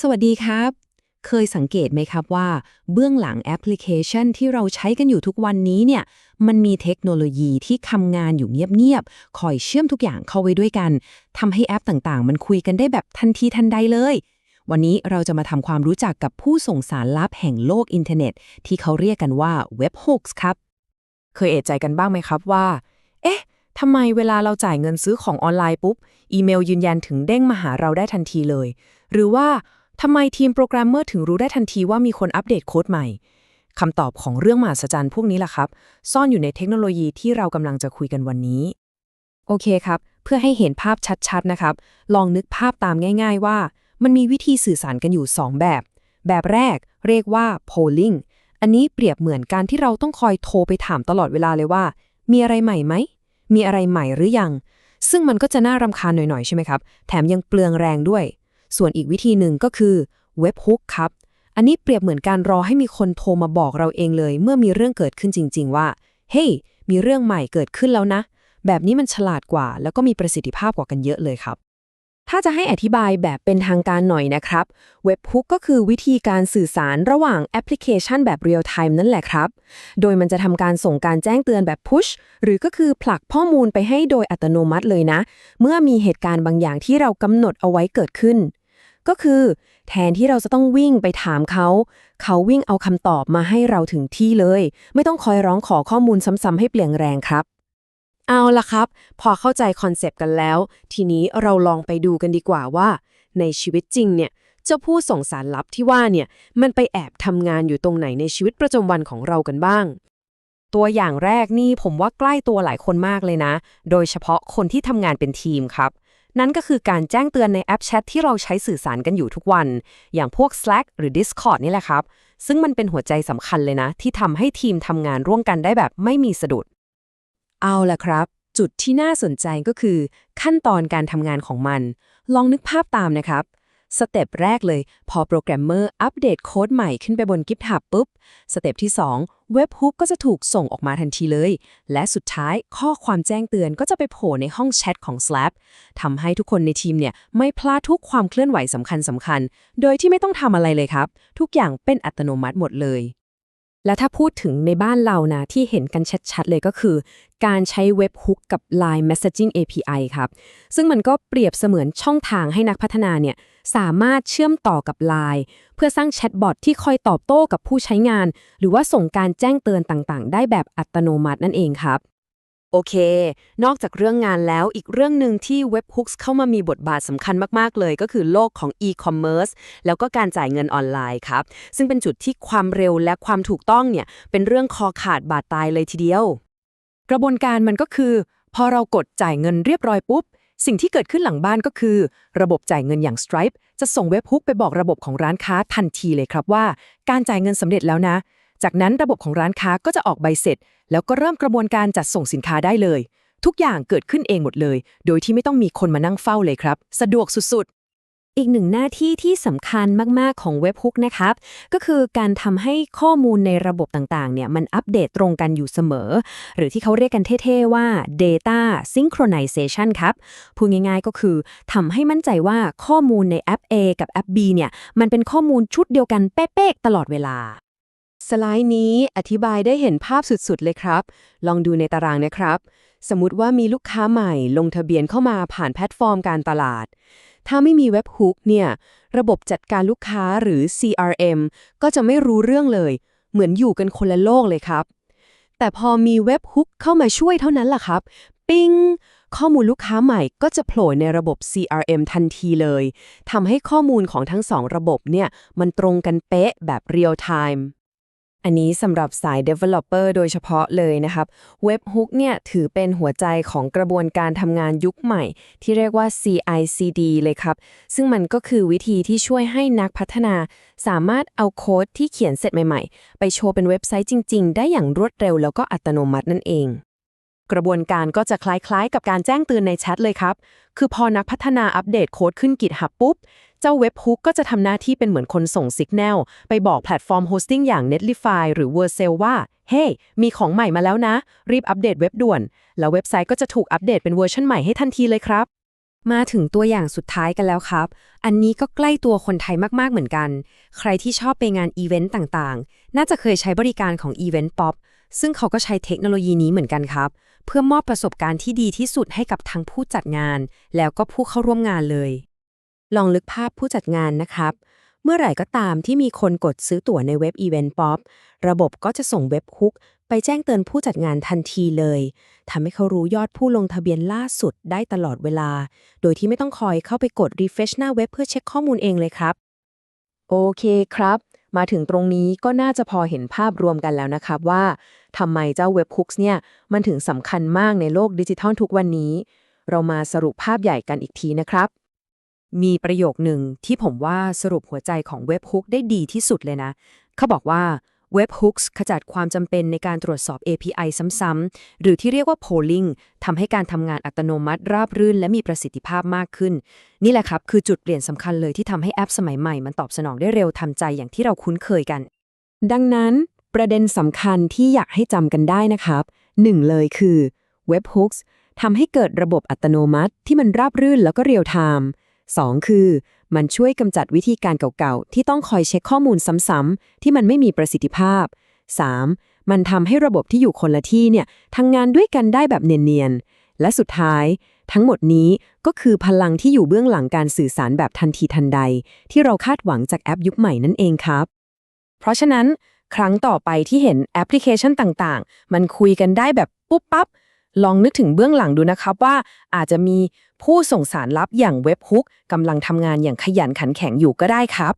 สวัสดีครับ เคยสังเกตไหมครับว่า เบื้องหลังแอปพลิเคชันที่เราใช้กันอยู่ทุกวันนี้เนี่ย มันมีเทคโนโลยีที่ทำงานอยู่เงียบๆ คอยเชื่อมทุกอย่างเข้าไว้ด้วยกันทำให้แอปต่างๆ มันคุยกันได้แบบทันทีทันใดเลย วันนี้เราจะมาทำความรู้จักกับผู้ส่งสารลับแห่งโลกอินเทอร์เน็ต ที่เขาเรียกกันว่าเว็บฮกส์ครับ เคยเอะใจกันบ้างไหมครับว่า เอ๊ะทำไมเวลาเราจ่ายเงินซื้อของออนไลน์ปุ๊บ อีเมลยืนยันถึงเด้งมาหาเราได้ทันทีเลย หรือว่า ทำไมทีมโปรแกรมเมอร์ถึงรู้ได้ทันทีว่ามีคนอัปเดตโค้ดใหม่คำตอบของเรื่องมหัศจรรย์พวกนี้ล่ะครับ ซ่อนอยู่ในเทคโนโลยีที่เรากำลังจะคุยกันวันนี้ โอเคครับ เพื่อให้เห็นภาพชัดๆนะครับ ลองนึกภาพตามง่ายๆว่า มันมีวิธีสื่อสารกันอยู่ 2 แบบ แบบแรกเรียกว่า polling อันนี้เปรียบเหมือนการที่เราต้องคอยโทรไปถามตลอดเวลาเลยว่า มีอะไรใหม่ไหม มีอะไรใหม่หรือยัง ซึ่งมันก็จะน่ารำคาญหน่อยๆใช่ไหมครับ แถมยังเปลืองแรงด้วย ส่วนอีกวิธีหนึ่งก็คือเว็บฮุกครับ อันนี้เปรียบเหมือนการรอให้มีคนโทรมาบอกเราเองเลย เมื่อมีเรื่องเกิดขึ้นจริง ๆ ว่า เฮ้ยมีเรื่องใหม่เกิดขึ้นแล้วนะ แบบนี้มันฉลาดกว่า แล้วก็มีประสิทธิภาพกว่ากันเยอะเลยครับถ้าจะให้อธิบายแบบเป็นทางการหน่อยนะครับ เว็บฮุกก็คือวิธีการสื่อสารระหว่างแอปพลิเคชันแบบเรียลไทม์นั่นแหละครับ โดยมันจะทำการส่งการแจ้งเตือนแบบพุชหรือก็คือผลักข้อมูลไปให้โดยอัตโนมัติเลยนะ เมื่อมีเหตุการณ์บางอย่างที่เรากำหนดเอาไว้เกิดขึ้น ก็คือ แทนที่เราจะต้องวิ่งไปถามเขา เขาวิ่งเอาคำตอบมาให้เราถึงที่เลย ไม่ต้องคอยร้องขอข้อมูลซ้ำๆให้เปลี่ยนแรงครับ เอาละครับ พอเข้าใจคอนเซปต์กันแล้ว ทีนี้เราลองไปดูกันดีกว่าว่า ในชีวิตจริงเนี่ยเจ้าผู้ส่งสารลับที่ว่าเนี่ยมันไปแอบทำงานอยู่ตรงไหนในชีวิตประจำวันของเรากันบ้าง ตัวอย่างแรกนี่ผมว่าใกล้ตัวหลายคนมากเลยนะ โดยเฉพาะคนที่ทำงานเป็นทีมครับ นั่นก็คือการแจ้งเตือนในแอปแชทที่เราใช้สื่อสารกันอยู่ทุกวัน อย่างพวก Slack หรือ Discord นี่แหละครับ ซึ่งมันเป็นหัวใจสำคัญเลยนะ ที่ทำให้ทีมทำงานร่วมกันได้แบบไม่มีสะดุด เอาล่ะครับ จุดที่น่าสนใจก็คือ ขั้นตอนการทำงานของมัน ลองนึกภาพตามนะครับ สเต็ปแรกเลย พอโปรแกรมเมอร์อัปเดตโค้ดใหม่ขึ้นไปบน GitHub ปุ๊บ สเต็ปที่ 2 เว็บฮุกก็จะถูกส่งออกมาทันทีเลย และสุดท้ายข้อความแจ้งเตือนก็จะไปโผล่ในห้องแชทของ Slack ทำให้ทุกคนในทีมเนี่ยไม่พลาดทุกความเคลื่อนไหวสำคัญสำคัญๆโดยที่ไม่ต้องทำอะไรเลยครับ ทุกอย่างเป็นอัตโนมัติหมดเลยและถ้าพูดถึงในบ้านเรานะ ที่เห็นกันชัดๆ เลยก็คือ การใช้เว็บฮุกกับ Line Messaging API ครับ ซึ่งมันก็เปรียบเสมือนช่องทางให้นักพัฒนาเนี่ย สามารถเชื่อมต่อกับ Line เพื่อสร้างแชทบอทที่คอยตอบโต้กับผู้ใช้งาน หรือว่าส่งการแจ้งเตือนต่างๆ ได้แบบอัตโนมัตินั่นเองครับ โอเค นอกจากเรื่องงานแล้วอีกเรื่องหนึ่งที่เว็บฮุกเข้ามามีบทบาทสำคัญมาก ๆ เลย ก็คือโลกของ e-commerce แล้วก็การจ่ายเงินออนไลน์ครับ ซึ่งเป็นจุดที่ความเร็วและความถูกต้องเนี่ยเป็นเรื่องคอขาดบาดตายเลยทีเดียว กระบวนการมันก็คือ พอเรากดจ่ายเงินเรียบร้อยปุ๊บ สิ่งที่เกิดขึ้นหลังบ้านก็คือ ระบบจ่ายเงินอย่าง Stripe จะส่งเว็บฮุกไปบอกระบบของร้านค้าทันทีเลยครับว่า การจ่ายเงินสำเร็จแล้วนะ จากนั้นระบบของร้านค้าก็จะออกใบเสร็จ แล้วก็เริ่มกระบวนการจัดส่งสินค้าได้เลย ทุกอย่างเกิดขึ้นเองหมดเลย โดยที่ไม่ต้องมีคนมานั่งเฝ้าเลยครับ สะดวกสุดๆ อีกหนึ่งหน้าที่ที่สำคัญมาก ๆ ของเว็บฮุกนะครับ ก็คือการทำให้ข้อมูลในระบบต่าง ๆ เนี่ย มันอัปเดตตรงกันอยู่เสมอ หรือที่เขาเรียกกันเท่ ๆ ว่า data synchronization ครับ พูดง่าย ๆ ก็คือทำให้มั่นใจว่าข้อมูลในแอป A กับแอป B เนี่ย มันเป็นข้อมูลชุดเดียวกันเป๊ะ ๆ ตลอดเวลา สไลด์นี้อธิบายได้เห็นภาพสุด ๆ เลยครับ ลองดูในตารางนะครับ สมมติว่ามีลูกค้าใหม่ลงทะเบียนเข้ามาผ่านแพลตฟอร์มการตลาด ถ้าไม่มีเว็บฮุกเนี่ย ระบบจัดการลูกค้าหรือ CRM ก็จะไม่รู้เรื่องเลย เหมือนอยู่กันคนละโลกเลยครับ แต่พอมีเว็บฮุกเข้ามาช่วยเท่านั้นล่ะครับ ปิ้ง ข้อมูลลูกค้าใหม่ก็จะโผล่ในระบบ CRM ทันทีเลย ทำให้ข้อมูลของทั้งสองระบบเนี่ย มันตรงกันเป๊ะแบบ real time อันนี้สำหรับสาย Developer โดยเฉพาะเลยนะครับเว็บฮุกเนี่ยถือเป็นหัวใจของกระบวนการทำงานยุคใหม่ ที่เรียกว่า CI/CD เลยครับ ซึ่งมันก็คือวิธีที่ช่วยให้นักพัฒนา สามารถเอาโค้ดที่เขียนเสร็จใหม่ ๆ ไปโชว์เป็นเว็บไซต์จริง ๆ ได้อย่างรวดเร็วแล้วก็อัตโนมัตินั่นเอง กระบวนการก็จะคล้ายๆ กับการแจ้งเตือนในแชทเลยครับ คือพอนักพัฒนาอัปเดตโค้ดขึ้น GitHub ปุ๊บ เจ้าเว็บฮุกก็จะทำหน้าที่เป็นเหมือนคนส่งสัญญาณไปบอกแพลตฟอร์มโฮสติ้งอย่าง Netlify หรือ Vercel ว่า เฮ้ hey, มีของใหม่มาแล้วนะ รีบอัปเดตเว็บด่วน แล้วเว็บไซต์ก็จะถูกอัปเดตเป็นเวอร์ชันใหม่ให้ทันทีเลยครับ มาถึงตัวอย่างสุดท้ายกันแล้วครับ อันนี้ก็ใกล้ตัวคนไทยมากๆเหมือนกัน ใครที่ชอบไปงานอีเวนต์ต่างๆ น่าจะเคยใช้บริการของ Event Pop ซึ่งเขาก็ใช้เทคโนโลยีนี้เหมือนกันครับ เพื่อมอบประสบการณ์ที่ดีที่สุดให้กับทั้งผู้จัดงาน แล้วก็ผู้เข้าร่วมงานเลย ลองลึกภาพผู้จัดงานนะครับ เมื่อไหร่ก็ตามที่มีคนกดซื้อตั๋วในเว็บ Event Pop ระบบก็จะส่งเว็บฮุกไปแจ้งเตือนผู้จัดงานทันทีเลยทำให้เขารู้ยอดผู้ลงทะเบียนล่าสุดได้ตลอดเวลา โดยที่ไม่ต้องคอยเข้าไปกด refresh หน้าเว็บเพื่อเช็คข้อมูลเองเลยครับ โอเคครับ มาถึงตรงนี้ก็น่าจะพอเห็นภาพรวมกันแล้วนะครับว่าทำไมเจ้าเว็บฮุกเนี่ย มันถึงสำคัญมากในโลกดิจิทัลทุกวันนี้ เรามาสรุปภาพใหญ่กันอีกทีนะครับ มีประโยคหนึ่งที่ผมว่าสรุปหัวใจของเว็บฮุกได้ดีที่สุดเลยนะ เขาบอกว่า เว็บฮุกส์ขจัดความจำเป็นในการตรวจสอบ API ซ้ำๆ หรือที่เรียกว่า polling ทำให้การทำงานอัตโนมัติราบรื่น และมีประสิทธิภาพมากขึ้น นี่แหละครับ คือจุดเปลี่ยนสำคัญเลยที่ทำให้แอปสมัยใหม่มันตอบสนองได้เร็วทันใจอย่างที่เราคุ้นเคยกัน ดังนั้น ประเด็นสำคัญที่อยากให้จำกันได้นะครับหนึ่งเลยคือ Web Hooks ทำให้เกิดระบบอัตโนมัติที่มันราบรื่นแล้วก็เรียลไทม์ สองคือ มันช่วยกำจัดวิธีการเก่าๆ ที่ต้องคอยเช็คข้อมูลซ้ำๆ ที่มันไม่มีประสิทธิภาพ 3. มันทำให้ระบบที่อยู่คนละที่เนี่ยทำงานด้วยกันได้แบบเนียนๆ และสุดท้าย ทั้งหมดนี้ก็คือพลังที่อยู่เบื้องหลังการสื่อสารแบบทันทีทันใด ที่เราคาดหวังจากแอปยุคใหม่นั่นเองครับ เพราะฉะนั้นครั้งต่อไปที่เห็นแอปพลิเคชันต่างๆ มันคุยกันได้แบบปุ๊บปั๊บลองนึกถึงเบื้องหลังดูนะครับว่าอาจจะมีผู้ส่งสารลับอย่างเว็บฮุกกำลังทำงานอย่างขยันขันแข็งอยู่ก็ได้ครับ